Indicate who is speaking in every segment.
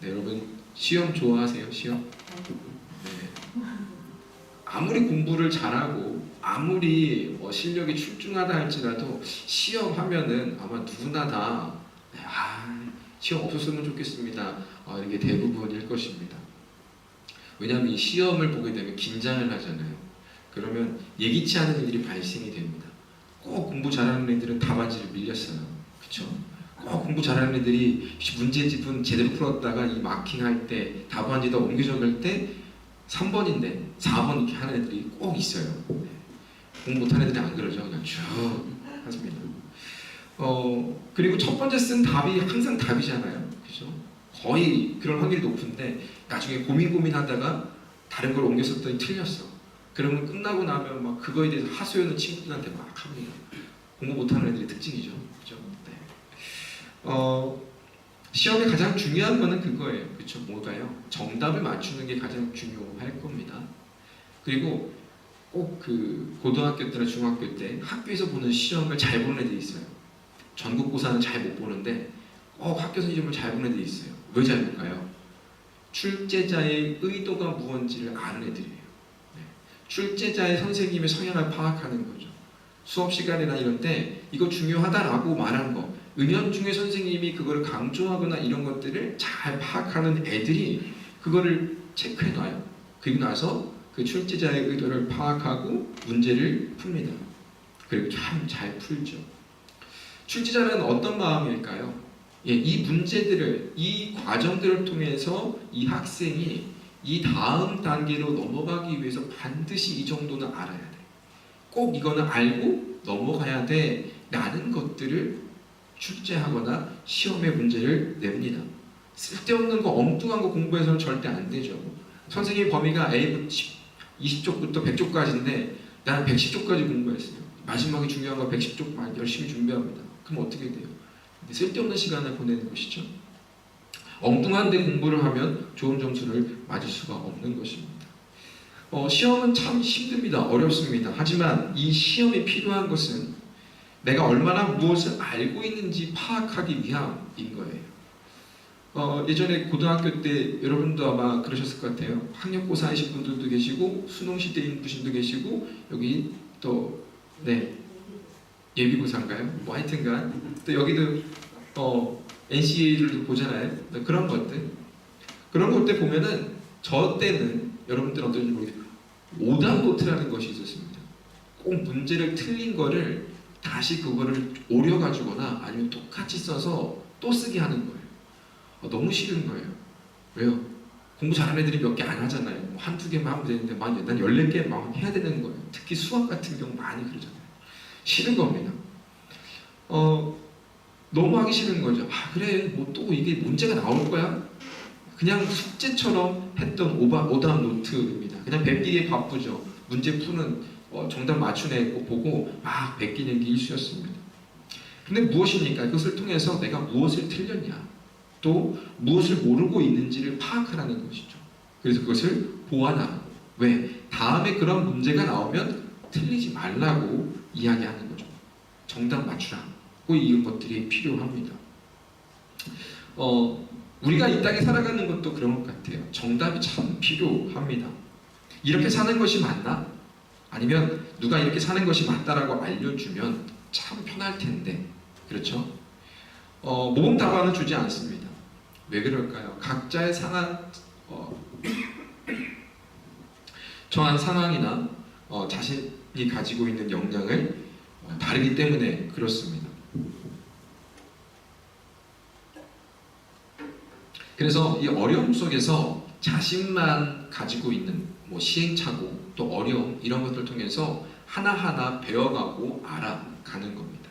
Speaker 1: 네, 여러분 시험 좋아하세요? 시험? 네. 아무리 공부를 잘하고 아무리 뭐 실력이 출중하다 할지라도 시험 하면은 아마 누구나 다 네, 아, 시험 없었으면 좋겠습니다. 어, 이게 대부분일 것입니다. 왜냐하면 이 시험을 보게 되면 긴장을 하잖아요. 그러면 예기치 않은 일들이 발생이 됩니다. 꼭 공부 잘하는 애들은 답안지를 밀렸어요. 그렇죠? 꼭 공부 잘하는 애들이 문제집은 제대로 풀었다가 이 마킹할 때 답안지다 옮겨 적을 때 3번인데 4번 이렇게 하는 애들이 꼭 있어요. 네. 공부 못하는 애들이 안 그러죠. 그냥 쭉 하십니다. 어 그리고 첫 번째 쓴 답이 항상 답이잖아요. 그죠? 거의 그럴 확률이 높은데 나중에 고민 고민하다가 다른 걸 옮겨 썼더니 틀렸어. 그러면 끝나고 나면 막 그거에 대해서 하소연을 친구들한테 막 합니다. 공부 못하는 애들의 특징이죠. 그죠? 네. 어, 시험의 가장 중요한 거는 그거예요. 그렇죠? 뭘까요? 정답을 맞추는 게 가장 중요할 겁니다. 그리고 꼭 그 고등학교 때나 중학교 때 학교에서 보는 시험을 잘 보는 애들이 있어요. 전국고사는 잘 못 보는데 꼭 학교에서 시험을 잘 보는 애들이 있어요. 왜 잘 볼까요? 출제자의 의도가 무언지를 아는 애들이에요. 네. 출제자의 선생님의 성향을 파악하는 거죠. 수업 시간이나 이런 때 이거 중요하다라고 말한 거 은연 중에 선생님이 그거를 강조하거나 이런 것들을 잘 파악하는 애들이 그거를 체크해 놔요. 그리고 나서 그 출제자의 의도를 파악하고 문제를 풉니다. 그리고 참 잘 풀죠. 출제자는 어떤 마음일까요? 예, 이 문제들을 이 과정들을 통해서 이 학생이 이 다음 단계로 넘어가기 위해서 반드시 이 정도는 알아야 돼. 꼭 이거는 알고 넘어가야 돼. 라는 것들을 출제하거나 시험에 문제를 냅니다. 쓸데없는 거 엉뚱한 거 공부해서는 절대 안 되죠. 선생님 범위가 A 20쪽부터 100쪽까지인데 나는 110쪽까지 공부했어요. 마지막에 중요한 거 110쪽 열심히 준비합니다. 그럼 어떻게 돼요? 쓸데없는 시간을 보내는 것이죠. 엉뚱한 데 공부를 하면 좋은 점수를 맞을 수가 없는 것입니다. 어, 시험은 참 힘듭니다. 어렵습니다. 하지만 이 시험이 필요한 것은 내가 얼마나 무엇을 알고 있는지 파악하기 위함인 거예요. 어, 예전에 고등학교 때 여러분도 아마 그러셨을 것 같아요. 학력고사이신 분들도 계시고 수능 시대인 분도 계시고 여기 또 네. 예비고사인가요? 뭐 하여튼간 또 여기도 어, NCA를 보잖아요. 네, 그런 것들 그런 것들 보면은 저 때는 여러분들은 어떤지 모르겠어요. 오답 노트라는 것이 있었습니다. 꼭 문제를 틀린 거를 다시 그거를 오려가지거나 아니면 똑같이 써서 또 쓰게 하는 거예요. 어, 너무 싫은 거예요. 왜요? 공부 잘하는 애들이 몇 개 안 하잖아요. 뭐 한두 개만 하면 되는데 만, 난 14개 막 해야 되는 거예요. 특히 수학 같은 경우 많이 그러잖아요. 싫은 겁니다. 어, 너무 하기 싫은 거죠. 아, 그래, 뭐 또 이게 문제가 나올 거야? 그냥 숙제처럼 했던 오바, 오답 노트입니다. 그냥 베끼기에 바쁘죠. 문제 푸는, 어, 정답 맞추는 거 보고 막 베끼는 게 일수였습니다. 근데 무엇입니까? 그것을 통해서 내가 무엇을 틀렸냐? 또 무엇을 모르고 있는지를 파악하라는 것이죠. 그래서 그것을 보완하라. 왜? 다음에 그런 문제가 나오면 틀리지 말라고 이야기하는 거죠. 정답 맞추라고 이런 것들이 필요합니다. 어, 우리가 이 땅에 살아가는 것도 그런 것 같아요. 정답이 참 필요합니다. 이렇게 사는 것이 맞나? 아니면 누가 이렇게 사는 것이 맞다라고 알려주면 참 편할 텐데, 그렇죠? 어, 모범 답안을 주지 않습니다. 왜 그럴까요? 각자의 상황, 어, 정한 상황이나 어, 자신이 가지고 있는 역량을 어, 다르기 때문에 그렇습니다. 그래서 이 어려움 속에서 자신만 가지고 있는 뭐 시행착오 또 어려움 이런 것들 통해서 하나하나 배워가고 알아가는 겁니다.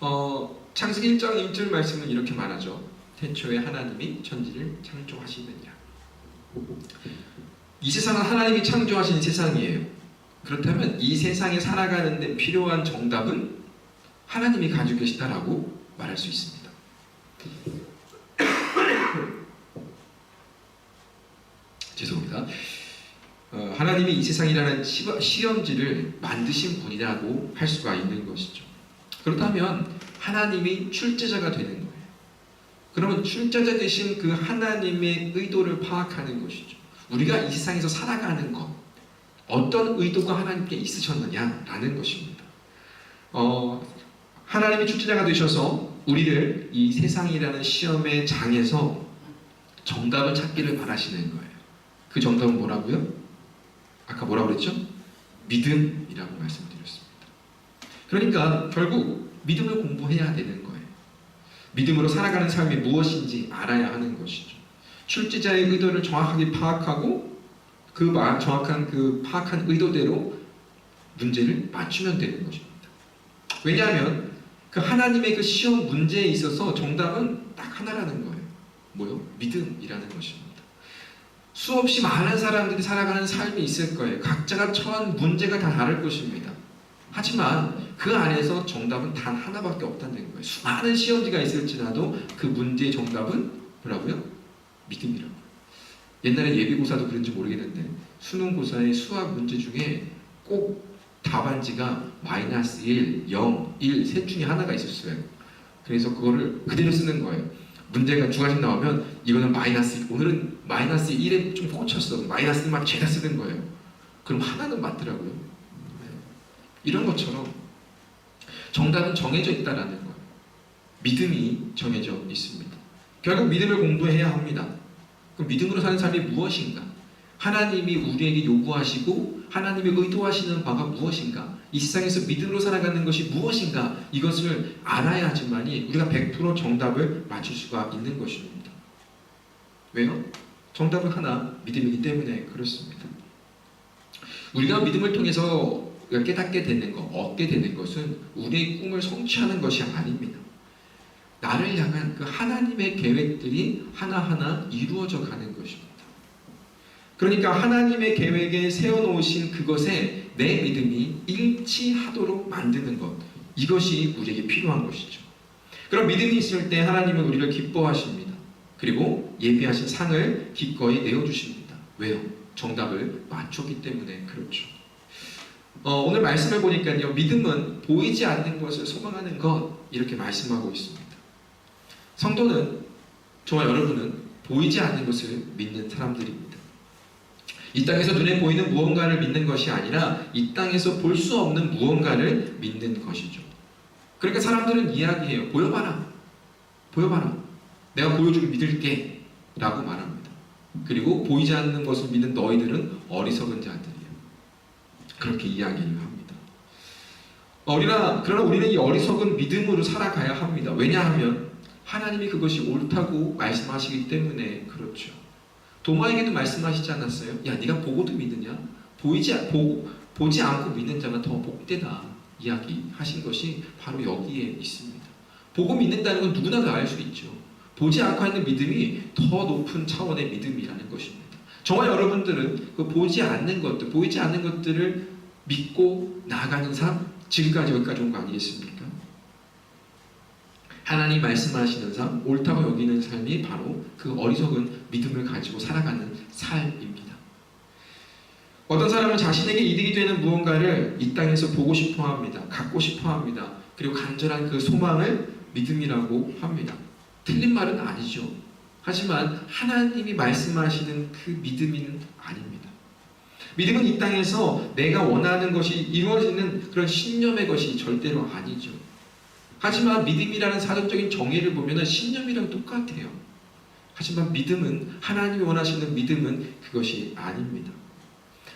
Speaker 1: 어, 창세기 1장 1절 말씀은 이렇게 말하죠. 태초에 하나님이 천지를 창조하시느냐. 이 세상은 하나님이 창조하신 세상이에요. 그렇다면 이 세상에 살아가는 데 필요한 정답은 하나님이 가지고 계시다라고 말할 수 있습니다. 죄송합니다. 어, 하나님이 이 세상이라는 시- 시험지를 만드신 분이라고 할 수가 있는 것이죠. 그렇다면 하나님이 출제자가 되는 거예요. 그러면 출자자 되신 그 하나님의 의도를 파악하는 것이죠. 우리가 이 세상에서 살아가는 것, 어떤 의도가 하나님께 있으셨느냐라는 것입니다. 어, 하나님이 출제자가 되셔서 우리를 이 세상이라는 시험의 장에서 정답을 찾기를 바라시는 거예요. 그 정답은 뭐라고요? 아까 뭐라고 그랬죠? 믿음이라고 말씀드렸습니다. 그러니까 결국 믿음을 공부해야 되는 거예요. 믿음으로 살아가는 삶이 무엇인지 알아야 하는 것이죠. 출제자의 의도를 정확하게 파악하고 그 마- 정확한 그 파악한 의도대로 문제를 맞추면 되는 것입니다. 왜냐하면 그 하나님의 그 시험 문제에 있어서 정답은 딱 하나라는 거예요. 뭐요? 믿음이라는 것입니다. 수없이 많은 사람들이 살아가는 삶이 있을 거예요. 각자가 처한 문제가 다 다를 것입니다. 하지만 그 안에서 정답은 단 하나밖에 없다는 거예요. 수많은 시험지가 있을지라도 그 문제의 정답은 뭐라고요? 믿음이라고. 옛날에 예비고사도 그런지 모르겠는데 수능고사의 수학 문제 중에 꼭 답안지가 마이너스 1, 0, 1, 셋 중에 하나가 있었어요. 그래서 그거를 그대로 쓰는 거예요. 문제가 두 가지 나오면 이거는 마이너스 오늘은 마이너스 1에 좀 꽂혔어. 마이너스 1만 죄다 쓰는 거예요. 그럼 하나는 맞더라고요. 네. 이런 것처럼 정답은 정해져 있다라는 거예요. 믿음이 정해져 있습니다. 결국 믿음을 공부해야 합니다. 그럼 믿음으로 사는 삶이 무엇인가? 하나님이 우리에게 요구하시고 하나님이 의도하시는 바가 무엇인가? 이 세상에서 믿음으로 살아가는 것이 무엇인가? 이것을 알아야지만이 우리가 100% 정답을 맞출 수가 있는 것입니다. 왜요? 정답은 하나, 믿음이기 때문에 그렇습니다. 우리가 믿음을 통해서 깨닫게 되는 것, 얻게 되는 것은 우리의 꿈을 성취하는 것이 아닙니다. 나를 향한 그 하나님의 계획들이 하나하나 이루어져 가는 것입니다. 그러니까 하나님의 계획에 세워놓으신 그것에 내 믿음이 일치하도록 만드는 것. 이것이 우리에게 필요한 것이죠. 그럼 믿음이 있을 때 하나님은 우리를 기뻐하십니다. 그리고 예비하신 상을 기꺼이 내어주십니다. 왜요? 정답을 맞췄기 때문에 그렇죠. 어, 오늘 말씀을 보니까요. 믿음은 보이지 않는 것을 소망하는 것 이렇게 말씀하고 있습니다. 성도는 저와 여러분은 보이지 않는 것을 믿는 사람들입니다. 이 땅에서 눈에 보이는 무언가를 믿는 것이 아니라 이 땅에서 볼 수 없는 무언가를 믿는 것이죠. 그러니까 사람들은 이야기해요. 보여봐라. 보여봐라. 내가 보여주고 믿을게. 라고 말합니다. 그리고 보이지 않는 것을 믿는 너희들은 어리석은 자들이에요. 그렇게 이야기를 합니다. 어, 우리나, 그러나 우리는 이 어리석은 믿음으로 살아가야 합니다. 왜냐하면 하나님이 그것이 옳다고 말씀하시기 때문에 그렇죠. 도마에게도 말씀하시지 않았어요? 야, 네가 보고도 믿느냐? 보이지 보, 보지 않고 믿는 자가 더 복되다 이야기하신 것이 바로 여기에 있습니다. 보고 믿는다는 건 누구나 다 알 수 있죠. 보지 않고 하는 믿음이 더 높은 차원의 믿음이라는 것입니다. 저와 여러분들은 그 보지 않는 것들, 보이지 않는 것들을 믿고 나아가는 삶, 지금까지 여기까지 온 거 아니겠습니까? 하나님 말씀하시는 삶, 옳다고 여기는 삶이 바로 그 어리석은 믿음을 가지고 살아가는 삶입니다. 어떤 사람은 자신에게 이득이 되는 무언가를 이 땅에서 보고 싶어 합니다. 갖고 싶어 합니다. 그리고 간절한 그 소망을 믿음이라고 합니다. 틀린 말은 아니죠. 하지만 하나님이 말씀하시는 그 믿음은 아닙니다. 믿음은 이 땅에서 내가 원하는 것이 이루어지는 그런 신념의 것이 절대로 아니죠. 하지만 믿음이라는 사전적인 정의를 보면 신념이랑 똑같아요. 하지만 믿음은 하나님이 원하시는 믿음은 그것이 아닙니다.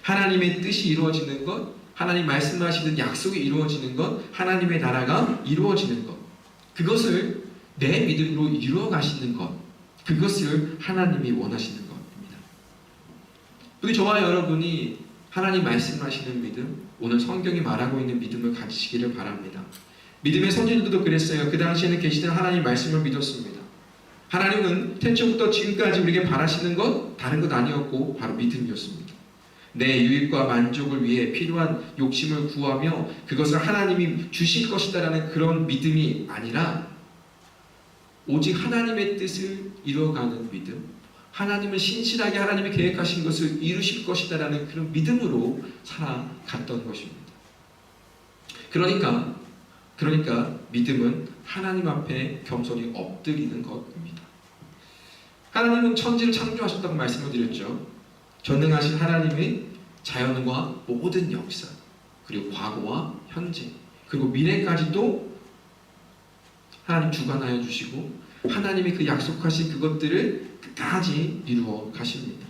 Speaker 1: 하나님의 뜻이 이루어지는 것, 하나님 말씀하시는 약속이 이루어지는 것, 하나님의 나라가 이루어지는 것, 그것을 내 믿음으로 이루어 가시는 것, 그것을 하나님이 원하시는 것입니다. 우리 저와 여러분이 하나님 말씀하시는 믿음, 오늘 성경이 말하고 있는 믿음을 가지시기를 바랍니다. 믿음의 선진들도 그랬어요. 그 당시에는 계시던 하나님 말씀을 믿었습니다. 하나님은 태초부터 지금까지 우리에게 바라시는 것 다른 것 아니었고 바로 믿음이었습니다. 내 유익과 만족을 위해 필요한 욕심을 구하며 그것을 하나님이 주실 것이다라는 그런 믿음이 아니라 오직 하나님의 뜻을 이루어가는 믿음, 하나님은 신실하게 하나님이 계획하신 것을 이루실 것이다라는 그런 믿음으로 살아갔던 것입니다. 그러니까 그러니까 믿음은 하나님 앞에 겸손히 엎드리는 것입니다. 하나님은 천지를 창조하셨다고 말씀을 드렸죠. 전능하신 하나님의 자연과 모든 역사, 그리고 과거와 현재, 그리고 미래까지도 하나님 주관하여 주시고 하나님이 그 약속하신 그것들을 끝까지 이루어 가십니다.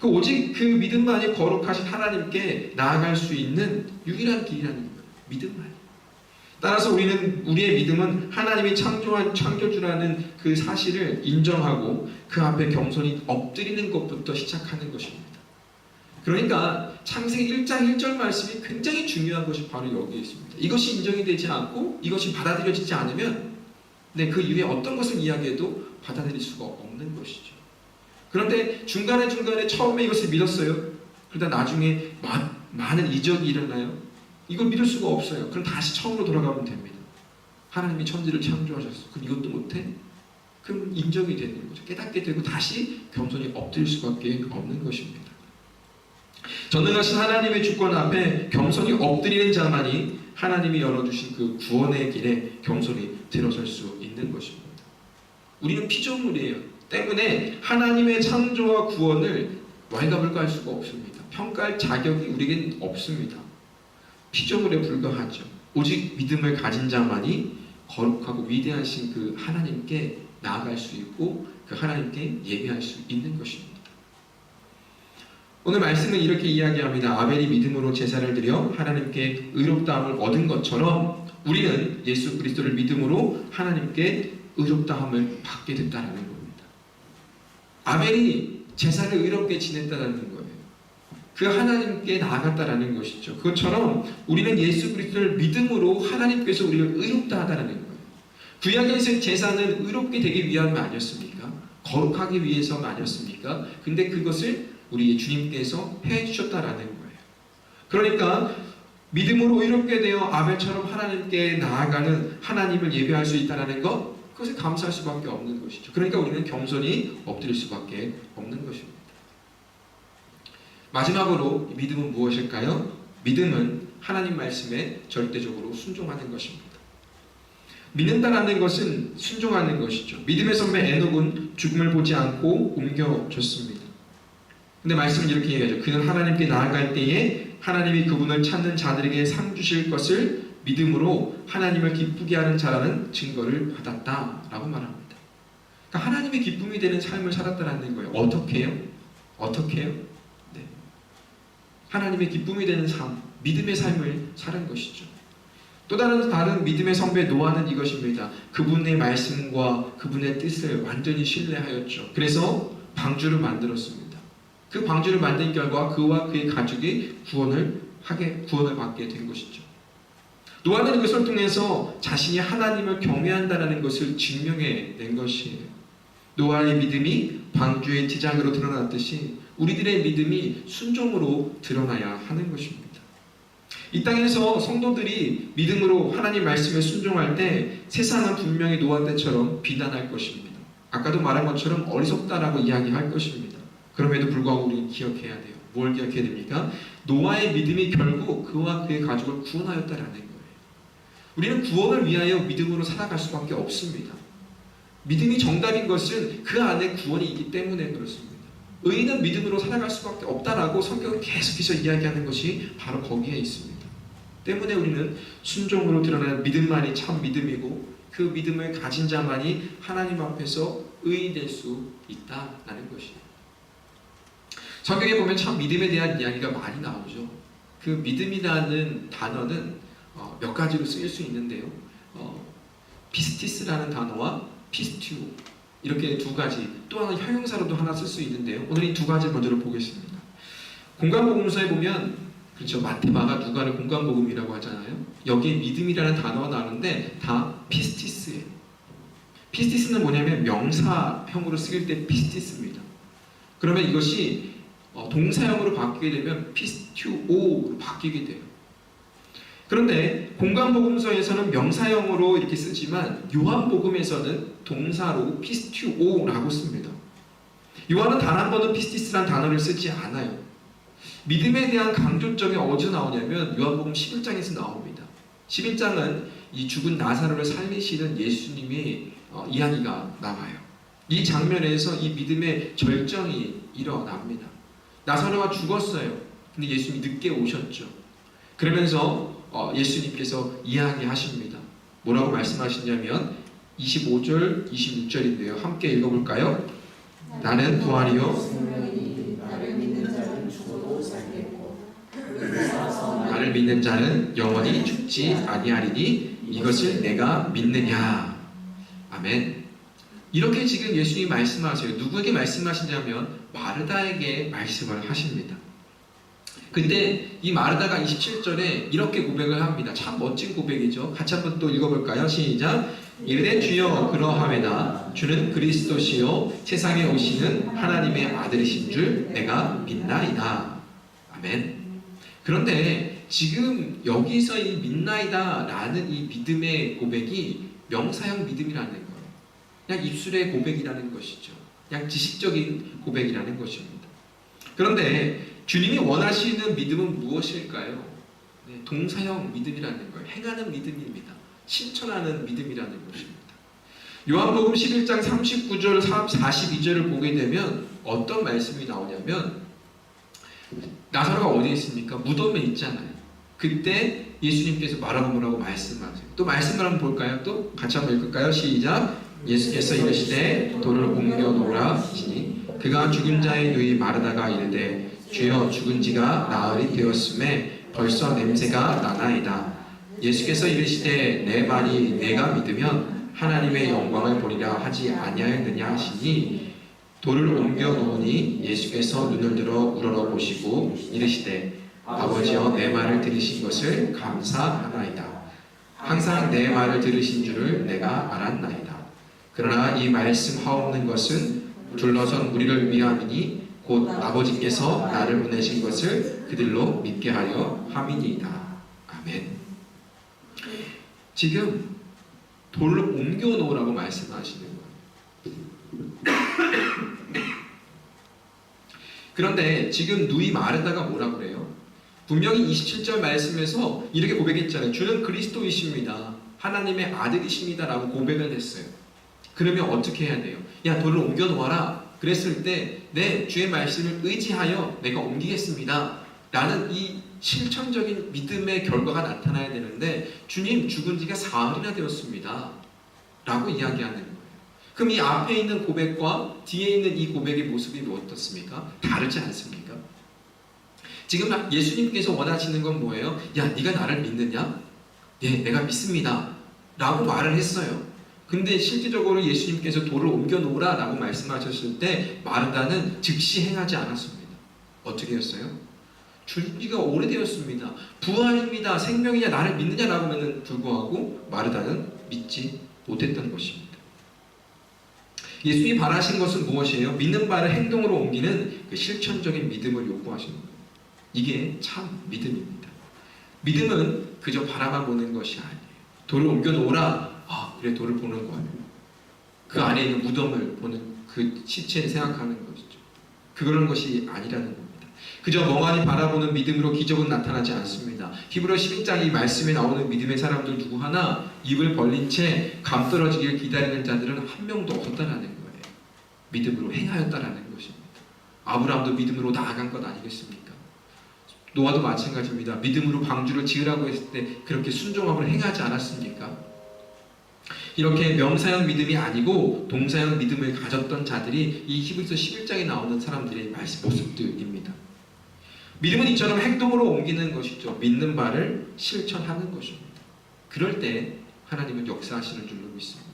Speaker 1: 그 오직 그 믿음만이 거룩하신 하나님께 나아갈 수 있는 유일한 길이라는 거예요. 믿음만. 따라서 우리는 우리의 믿음은 하나님이 창조한 창조주라는 그 사실을 인정하고 그 앞에 겸손히 엎드리는 것부터 시작하는 것입니다. 그러니까 창세기 1장 1절 말씀이 굉장히 중요한 것이 바로 여기에 있습니다. 이것이 인정이 되지 않고 이것이 받아들여지지 않으면 네, 그 이후에 어떤 것을 이야기해도 받아들일 수가 없는 것이죠. 그런데 중간에 중간에 처음에 이것을 믿었어요. 그러다 나중에 마, 많은 이적이 일어나요. 이걸 믿을 수가 없어요. 그럼 다시 처음으로 돌아가면 됩니다. 하나님이 천지를 창조하셨어. 그럼 이것도 못해? 그럼 인정이 되는 거죠. 깨닫게 되고 다시 겸손히 엎드릴 수밖에 없는 것입니다. 전능하신 하나님의 주권 앞에 겸손히 엎드리는 자만이 하나님이 열어주신 그 구원의 길에 겸손히 들어설 수 있는 것입니다. 우리는 피조물이에요. 때문에 하나님의 창조와 구원을 왈가불가할 수가 없습니다. 평가할 자격이 우리에겐 없습니다. 피조물에 불과하죠. 오직 믿음을 가진 자만이 거룩하고 위대하신 그 하나님께 나아갈 수 있고 그 하나님께 예배할 수 있는 것입니다. 오늘 말씀은 이렇게 이야기합니다. 아벨이 믿음으로 제사를 드려 하나님께 의롭다함을 얻은 것처럼 우리는 예수 그리스도를 믿음으로 하나님께 의롭다함을 받게 됐다라는 겁니다. 아벨이 제사를 의롭게 지냈다라는 거예요. 그 하나님께 나아갔다라는 것이죠. 그것처럼 우리는 예수 그리스도를 믿음으로 하나님께서 우리를 의롭다 하다라는 거예요. 구약에서의 제사는 의롭게 되기 위함이 아니었습니까? 거룩하기 위해서가 아니었습니까? 근데 그것을 우리 주님께서 해 주셨다라는 거예요. 그러니까 믿음으로 의롭게 되어 아벨처럼 하나님께 나아가는 하나님을 예배할 수 있다라는 것, 그것에 감사할 수밖에 없는 것이죠. 그러니까 우리는 겸손히 엎드릴 수밖에 없는 것입니다. 마지막으로 믿음은 무엇일까요? 믿음은 하나님 말씀에 절대적으로 순종하는 것입니다. 믿는다라는 것은 순종하는 것이죠. 믿음의 선배 에녹은 죽음을 보지 않고 옮겨졌습니다. 근데 말씀은 이렇게 얘기하죠. 그는 하나님께 나아갈 때에 하나님이 그분을 찾는 자들에게 상 주실 것을 믿음으로 하나님을 기쁘게 하는 자라는 증거를 받았다라고 말합니다. 그러니까 하나님의 기쁨이 되는 삶을 살았다라는 거예요. 어떻게요? 어떻게요? 네. 하나님의 기쁨이 되는 삶, 믿음의 삶을 사는 것이죠. 또 다른 다른 믿음의 선배 노아는 이것입니다. 그분의 말씀과 그분의 뜻을 완전히 신뢰하였죠. 그래서 방주를 만들었습니다. 그 방주를 만든 결과 그와 그의 가족이 구원을 하게 구원을 받게 된 것이죠. 노아는 이것을 통해서 자신이 하나님을 경외한다는 것을 증명해 낸 것이에요. 노아의 믿음이 방주의 지장으로 드러났듯이 우리들의 믿음이 순종으로 드러나야 하는 것입니다. 이 땅에서 성도들이 믿음으로 하나님 말씀에 순종할 때 세상은 분명히 노아 때처럼 비난할 것입니다. 아까도 말한 것처럼 어리석다라고 이야기할 것입니다. 그럼에도 불구하고 우리는 기억해야 돼요. 뭘 기억해야 됩니까? 노아의 믿음이 결국 그와 그의 가족을 구원하였다라는 거예요. 우리는 구원을 위하여 믿음으로 살아갈 수밖에 없습니다. 믿음이 정답인 것은 그 안에 구원이 있기 때문에 그렇습니다. 의인은 믿음으로 살아갈 수밖에 없다라고 성경은 계속해서 이야기하는 것이 바로 거기에 있습니다. 때문에 우리는 순종으로 드러나는 믿음만이 참 믿음이고 그 믿음을 가진 자만이 하나님 앞에서 의인 될 수 있다라는 것이에요. 성경에 보면 참 믿음에 대한 이야기가 많이 나오죠. 그 믿음이라는 단어는 어, 몇 가지로 쓰일 수 있는데요. 어, 피스티스라는 단어와 피스튜 이렇게 두 가지 또 하나 형용사로도 하나 쓸 수 있는데요. 오늘 이 두 가지 먼저 보겠습니다. 공간복음서에 보면 그렇죠 마테마가 누가를 공간복음이라고 하잖아요. 여기에 믿음이라는 단어가 나오는데 다 피스티스예요. 피스티스는 뭐냐면 명사형으로 쓰일 때 피스티스입니다. 그러면 이것이 어, 동사형으로 바뀌게 되면 피스튜오로 바뀌게 돼요. 그런데 공간복음서에서는 명사형으로 이렇게 쓰지만 요한복음에서는 동사로 피스튜오라고 씁니다. 요한은 단 한 번은 피스티스란 단어를 쓰지 않아요. 믿음에 대한 강조점이 어디서 나오냐면 요한복음 11장에서 나옵니다. 11장은 이 죽은 나사로를 살리시는 예수님의 어, 이야기가 나와요. 이 장면에서 이 믿음의 절정이 일어납니다. 나사로가 죽었어요. 근데 예수님이 늦게 오셨죠. 그러면서 어, 예수님께서 이야기하십니다. 뭐라고 말씀하시냐면 25절, 26절인데요. 함께 읽어볼까요? 나는 부활이요.
Speaker 2: 나를 믿는 자는
Speaker 1: 영원히 죽지 아니하리니 이것을 내가 믿느냐. 아멘. 이렇게 지금 예수님이 말씀하세요. 누구에게 말씀하시냐면 마르다에게 말씀을 하십니다. 근데 이 마르다가 27절에 이렇게 고백을 합니다. 참 멋진 고백이죠. 같이 한번 또 읽어볼까요? 시작. 이르되 주여 그러하매나 주는 그리스도시요 세상에 오시는 하나님의 아들이신 줄 내가 믿나이다. 아멘. 그런데 지금 여기서 이 믿나이다라는 이 믿음의 고백이 명사형 믿음이라는 거예요. 그냥 입술의 고백이라는 것이죠. 그냥 지식적인 고백이라는 것입니다. 그런데 주님이 원하시는 믿음은 무엇일까요? 네, 동사형 믿음이라는 거예요. 행하는 믿음입니다. 실천하는 믿음이라는 것입니다. 요한복음 11장 39절 42절을 보게 되면 어떤 말씀이 나오냐면 나사로가 어디에 있습니까? 무덤에 있잖아요. 그때 예수님께서 말하고 뭐라고 말씀하세요. 또 말씀을 한번 볼까요? 또 같이 한번 읽을까요? 시작. 예수께서 이르시되 돌을 옮겨 놓으라 하시니 그가 죽은 자의 누이 마르다가 이르되 주여 죽은 지가 나흘이 되었음에 벌써 냄새가 나나이다. 예수께서 이르시되 내 말이 내가 믿으면 하나님의 영광을 보리라 하지 아니하였느냐 하시니 돌을 옮겨 놓으니 예수께서 눈을 들어 우러러 보시고 이르시되 아버지여 내 말을 들으신 것을 감사하나이다. 항상 내 말을 들으신 줄을 내가 알았나이다. 그러나 이 말씀 하옵는 것은 둘러선 우리를 위함이니 곧 아버지께서 나를 보내신 것을 그들로 믿게 하려 함이니이다. 아멘. 지금 돌을 옮겨 놓으라고 말씀하시는 거예요. 그런데 지금 누이 마르다가 뭐라 그래요? 분명히 27절 말씀에서 이렇게 고백했잖아요. 주는 그리스도이십니다. 하나님의 아들이십니다라고 고백을 했어요. 그러면 어떻게 해야 돼요? 야, 돌을 옮겨 놓아라. 그랬을 때, 네, 주의 말씀을 의지하여 내가 옮기겠습니다. 라는 이 실천적인 믿음의 결과가 나타나야 되는데, 주님 죽은 지가 사흘이나 되었습니다. 라고 이야기하는 거예요. 그럼 이 앞에 있는 고백과 뒤에 있는 이 고백의 모습이 어떻습니까? 다르지 않습니까? 지금 예수님께서 원하시는 건 뭐예요? 야, 네가 나를 믿느냐? 예, 내가 믿습니다. 라고 말을 했어요. 근데 실질적으로 예수님께서 돌을 옮겨 놓으라 라고 말씀하셨을 때 마르다는 즉시 행하지 않았습니다. 어떻게 했어요? 주지가 오래되었습니다. 부활입니다. 생명이냐 나를 믿느냐라고 하면 불구하고 마르다는 믿지 못했던 것입니다. 예수님이 바라신 것은 무엇이에요? 믿는 바를 행동으로 옮기는 그 실천적인 믿음을 요구하시는 거예요. 이게 참 믿음입니다. 믿음은 그저 바라만 보는 것이 아니에요. 돌을 옮겨 놓으라. 아, 그래 돌을 보는 거예요. 그 안에 있는 무덤을 보는 그 시체를 생각하는 것이죠. 그런 것이 아니라는 겁니다. 그저 멍하니 바라보는 믿음으로 기적은 나타나지 않습니다. 히브리 11장 이 말씀에 나오는 믿음의 사람들 누구 하나 입을 벌린 채 감떨어지길 기다리는 자들은 한 명도 없었다라는 거예요. 믿음으로 행하였다라는 것입니다. 아브라함도 믿음으로 나아간 것 아니겠습니까? 노아도 마찬가지입니다. 믿음으로 방주를 지으라고 했을 때 그렇게 순종함으로 행하지 않았습니까? 이렇게 명사형 믿음이 아니고 동사형 믿음을 가졌던 자들이 이 히브리서 11장에 나오는 사람들의 모습들입니다. 믿음은 이처럼 행동으로 옮기는 것이죠. 믿는 바를 실천하는 것입니다. 그럴 때 하나님은 역사하시는 줄로 믿습니다.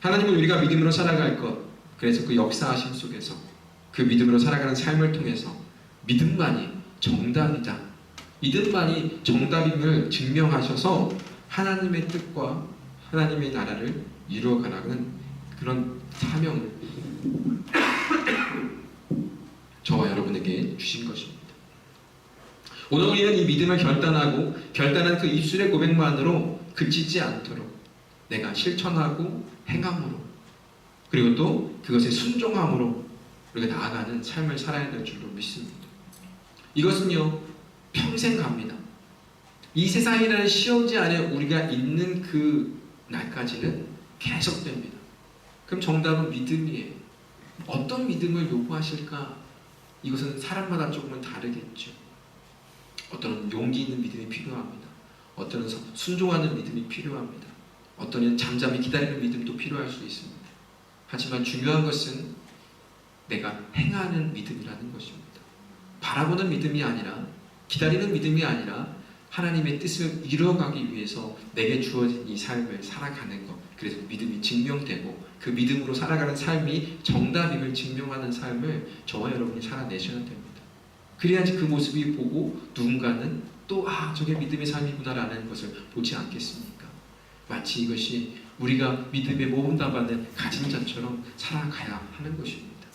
Speaker 1: 하나님은 우리가 믿음으로 살아갈 것, 그래서 그 역사하심 속에서 그 믿음으로 살아가는 삶을 통해서 믿음만이 정답이다. 믿음만이 정답임을 증명하셔서 하나님의 뜻과 하나님의 나라를 이루어가라는 그런 사명을 저와 여러분에게 주신 것입니다. 오늘 우리는 이 믿음을 결단하고 결단한 그 입술의 고백만으로 그치지 않도록 내가 실천하고 행함으로 그리고 또 그것에 순종함으로 우리가 나아가는 삶을 살아야 될 줄로 믿습니다. 이것은요 평생 갑니다. 이 세상이라는 시험지 안에 우리가 있는 그 날까지는 계속됩니다. 그럼 정답은 믿음이에요. 어떤 믿음을 요구하실까? 이것은 사람마다 조금은 다르겠죠. 어떤 용기 있는 믿음이 필요합니다. 어떤 순종하는 믿음이 필요합니다. 어떤 잠잠히 기다리는 믿음도 필요할 수 있습니다. 하지만 중요한 것은 내가 행하는 믿음이라는 것입니다. 바라보는 믿음이 아니라 기다리는 믿음이 아니라 하나님의 뜻을 이루어가기 위해서 내게 주어진 이 삶을 살아가는 것. 그래서 믿음이 증명되고 그 믿음으로 살아가는 삶이 정답임을 증명하는 삶을 저와 여러분이 살아내셔야 됩니다. 그래야지 그 모습이 보고 누군가는 또 아 저게 믿음의 삶이구나라는 것을 보지 않겠습니까? 마치 이것이 우리가 모든 답안을 가진 자처럼 살아가야 하는 것입니다.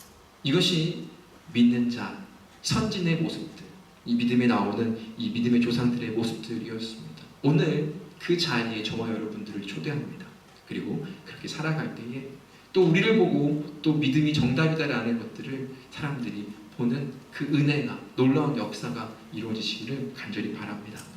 Speaker 1: 이것이 믿는 자, 선진의 모습들, 이 믿음에 나오는 이 믿음의 조상들의 모습들이었습니다. 오늘 그 자리에 저와 여러분들을 초대합니다. 그리고 그렇게 살아갈 때에 또 우리를 보고 또 믿음이 정답이다라는 것들을 사람들이 보는 그 은혜가 놀라운 역사가 이루어지시기를 간절히 바랍니다.